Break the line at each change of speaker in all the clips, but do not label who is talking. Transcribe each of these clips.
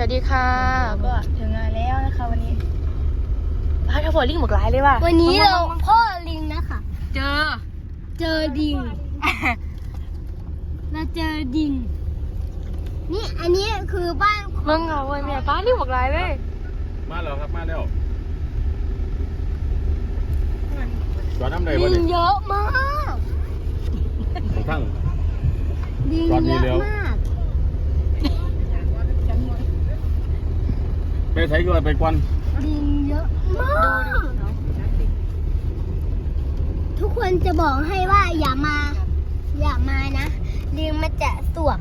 วัสดีค่ะก็ถึงงานแล้วนะคะวันนี้พาทัพอร์ลิงหมกหลายเลยว่ะ
วันนี้เราพ่อลิงนะคะ
เจอ
เจอดิงเราเจอดิงนี่อันนี้คือบ้าน
มึงเอาไว้แม่ป้าลิงหมกหลายเลย
มาแล้วครับมาแล้วจอดน้ำใด
ดิ
วะ
ง
นี่
เยอะมาก
ทั้ง
ดิง
ตอนนี้
เย
แล้
อะ
ว
มาก
ไป ใช้ก็ไปกวน
ดิงเยอะมากทุกคนจะบอกให้ว่าอย่ามา อย่ามานะลิงมันจะสวบ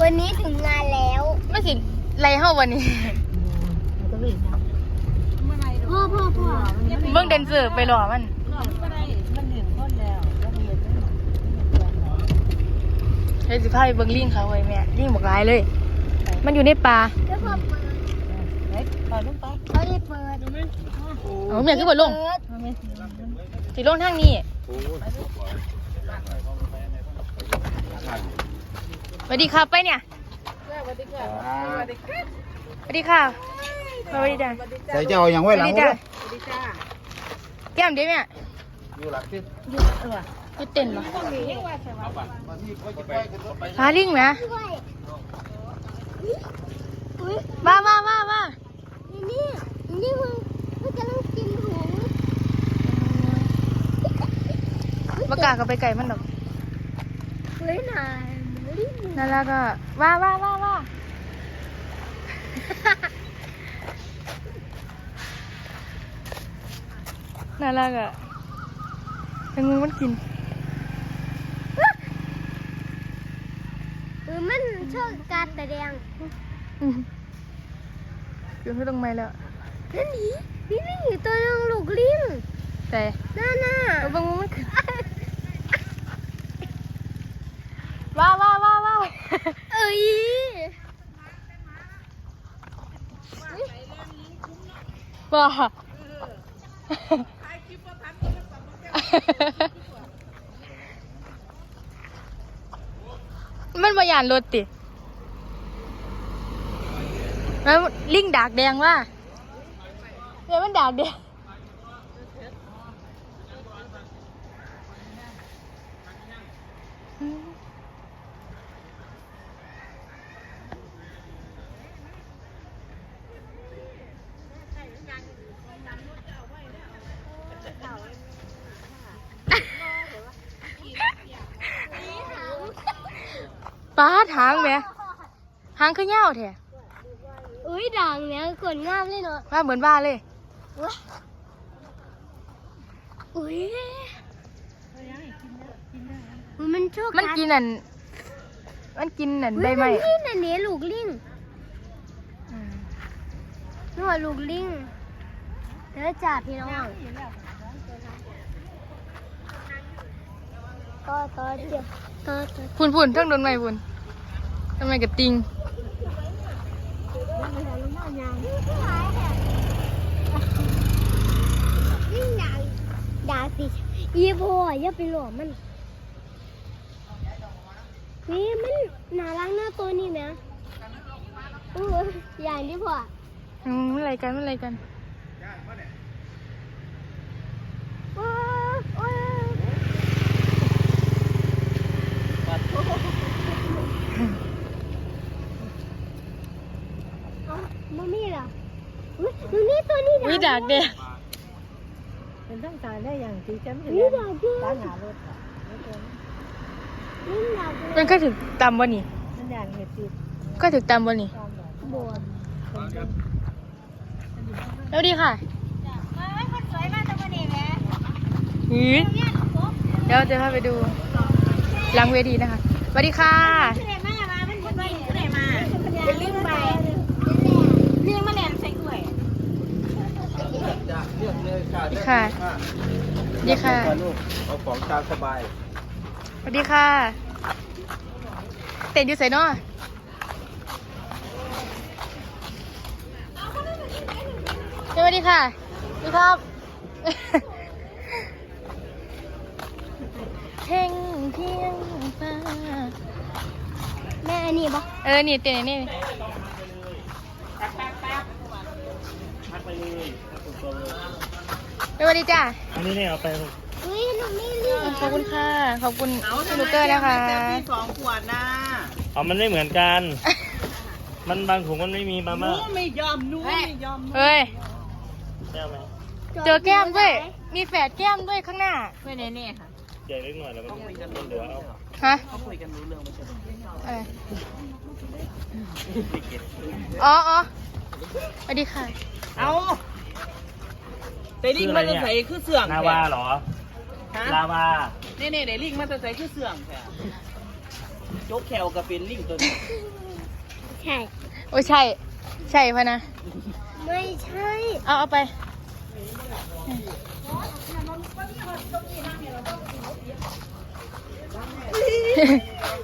วันนี้ถึงงานแล้ว
ไม่สิไรเฮาวันนี้
พ่อพ่อพ่อ
เบิ่งเดนเซอร์ไปรอมันเฮ้ยสิพาไปเบิ่งลิงเขาไว้แม่ลิงหมกหลายเลย มันอยู่ในป่า
แล้วพอเปิดเขาได้เปิด
เอาแม่คือบ่ลง
เปิด
สิลงทางนี้สวัสดีครับไปเนี่ยสวัสดีค่ะสวัสดีจ้ะ
ใส่เจ้าอย่างไว้
วัส
หลัง
ดี
ร
จ้แก้มเดี๋ยวแม่
อยู่หลังที่
ไม่เต้นเหรอพาลิงไหม มามามามา
นี่นี่มึงมึงกำลังกินถุง
บกล้าก็ไปไก่มันดอก
เฮ้ยนายลิ้น
นั่นแล้วก็ว่าว่าว่าว่าน่ารักอะเป็นงูมันกิน
เออ มันชอบการแสดง
อืมเกินไม่ต้องไม่แล้ว
นั่นนี่นี่นี่ตัวนึงลูกลิง
แต่
น่าน่า
เอาบางงูมันกินว้าวว้าวว้าวว้าว
เอ้ย
ว้า มันมาหยานรถติ แล้วลิงดากแดงว่าเดี๋ยวมันดากแดง ป้าทางไหมหางคือเงาวแท้
อุ้ยด่างเนี้ยกดงามเลยเนาะ
ว่าเหมือนบ้าเลย
อุ้ยมันชอบ
มันกินอันมันกินอัน
ใบ
ใบ
ไม้
ไม้
นี่นั่นเนี่ยลูกลิง
อืม
นี่ว่าลูกลิงเด้อจ่าพี่น้องต่อต่อเดี๋ยวต่อต่อ
พุ่นพุ่นทั้งโดนไม้พุ่น ทำไมกับติง
ยิ่งด่างด่างสิอีโบอย่าไปหลอมมันนี่มันน่ารักหน้าตัวนี้นะโอ้ยอย่างที่พ่อ
อืมมันอะไรกันมันอะไรกัน
โอ้ยโอ้ยเอามามีล่ะอุ้ยดูนี่ ตัวนี้
วิดากแดง
เป็นต้องการได้อย่างที่ฉันเห็น
นี่ด่างเย
ร้า
อะ
นหารถอะแล้วก็
นี่ด่างเย
มัน
อะ
ก็ถึงตำบ่นี่
มันอย่างเห็ดติด
ก็ถึงตำบ่นี่
ตามแบบ
บวม
แล้วดีค่ะหือเดี๋ยวจะพาไปดูหลังเวทีนะคะสวัสดีค่ะ
เป็นลิ้นไปเลี้ยงแมลงใส่กล้วย
จะเลือกเลยค่ะ
สวัส ดีค่ะสวัสดีค่ะ
ลูกเอาของตามสบาย
สวัสดีค่ะ เต้นอยู่ใส่นอสวัสดีค่ะสวัสดีครับเพ่งเพียงฟ้า
แม่อันนี้ปะ
เออ นี่เต้นนี่ สวัสดีจ้า
อันนี้เนี่ยเอาไปลูก
อุ้ยหนูไม่เลือก
ขอบคุณค่ะ ขอบคุณพี่ลูกเกอร์นะคะ
สองขวดนะ
เอามันไม่เหมือนกัน มันบางถุงมันไม่มีมาม่า
นู้ไม่ยอมนู้ไม่ยอม
เฮ้ย
ใช่ไหม
เจอแก้มด้วย มีแฝดแก้มด้วยข้างหน้า
ไม่แน่ๆค่ะ
ใหญ่เล็กหน่อยแล้วมันมันเหลือเอา
ฮะ
เขาคุยกันรู้เรื่องไม่ใช่
อะไรอ๋ออ๋อสวัสดีค่ะ
เอา แต่ลิงมันจะใส่คือเสื่อง
นาวาเหรอ
ฮะ
ลาวา
นี่นี่แต่ลิงมันจะใส่คือเสื่องแค่โจ๊กแควกับเป็นลิงตัวนี้
ใช่
โอ้ยใช่ ใช่พะนะ
ไม่ใช่
เอาเอาไป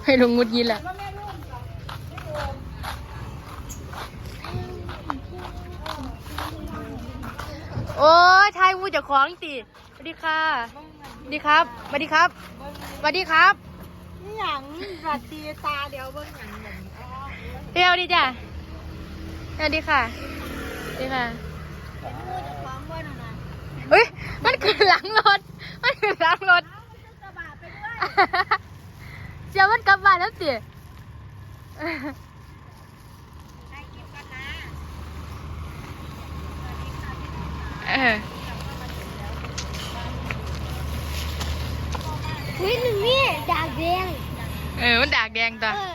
ให้ลุงงุดยินแหละ โอ้ยทายวู จะของสิสวัสดีค่ะสวัสดีครับสวัสดีครับสวัสดีครับ
อย่างรัดตีตาเดียวเบิ่งอย่างแบบนี้
เรียวดีจ้ะสวัสดีค่ะสวัสดีค่ะเฮ้ยมันคือหลังรถ มันคือหลังรถเจ้ามันกลับบ้านแล้วสิเออ
อุ้ยหนูนี่ดาบแดง
เออ มันดากแดงตัว
เออ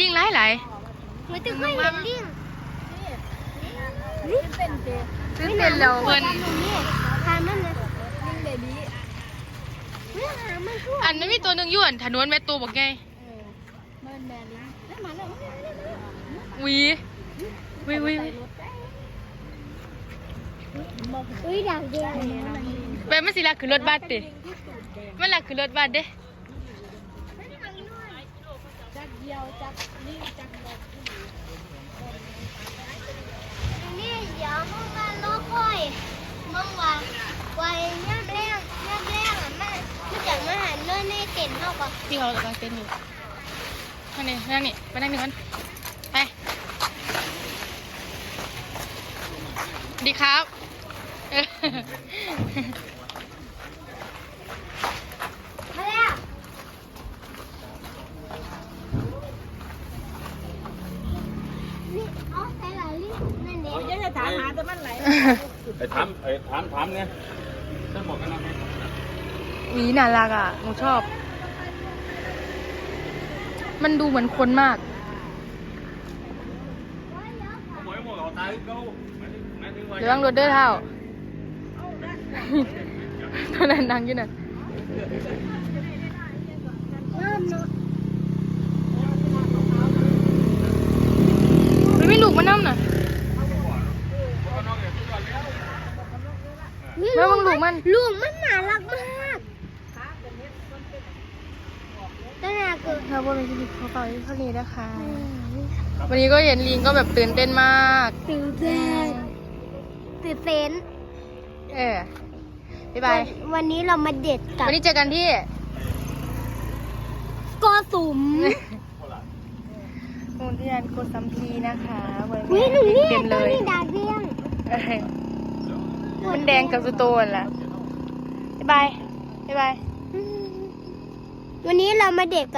ลิงไหลไหล
หนูจะค่อยเห็นลิง
ตื่นเต้นแล้วเพิ่น
หนูนี่ทานมันเลยลิงเบบี้เรื่องหามันทั่ว
อันไม่มีตัวหนึ่งอยวนถนนแม่ตูบอกไง
มันแบลิงแล้วมาแล้วมาแล้ว
วีวีวีวี
อุ้ยดาบแดง
ไปมันสิลักขึ้นรถบัสติมันลักขึ้นรถบัสเด้
นี่เดี๋ยวมึงมาล้อค่อยมึงว่าไว้ย่แรงย่แรงอะแม่ไม่จังมาหาเนื้อในเต็นท์เท่ากับ
ที่เขากำลังเต้นอยู่นั่นนี่นั่งนี่ไปนั่งนี่มันไปดีครับ
มาแล้วนี่เอาใส่หลายลิ้นนั่นเอง
โอ้ยจะถามหาแต่มันไหล
ไอ้ถามไอ้ถามถามเนี่ยต้องบอกกันนะ
หวีน่ารักอะหนูชอบ มันดูเหมือนคนมาก
หมวยหมวกเอาตายเก้าหมายถึงหมายถึงว่า
เดี๋ยวต้องรถเด้อเท่า ตัวนั้นนั่งอยู่น่ะ
เริ่มเนาะ
มันไม่ลูกมันน้ำน่ะ
นี่
แม่มึงลูกมัน
ลูกมันน่ารักมากตั้งแต่เกิด
ครับว่าเป็นคลิปเขาเป่าเท่านี้นะคะ วันนี้ก็เห็นลิงก็แบบตื่นเต้นมาก
ตื่นเต้นตื่นเต้น
เออ บ๊ายบาย
วันนี้เรามาเด็ดกับ
วันนี้เจอกันที่
กอสุม
มูลที่ยันโกสัมพีนะคะวัน
วิ
นี้
หนูนี่
เต็ม
ตั
เล
วย นี้ดาวเรียง
เออมันแดงกับสโตนล่ะบ๊ายบาย บ๊ายบาย
วันนี้เรามาเด็ดกับ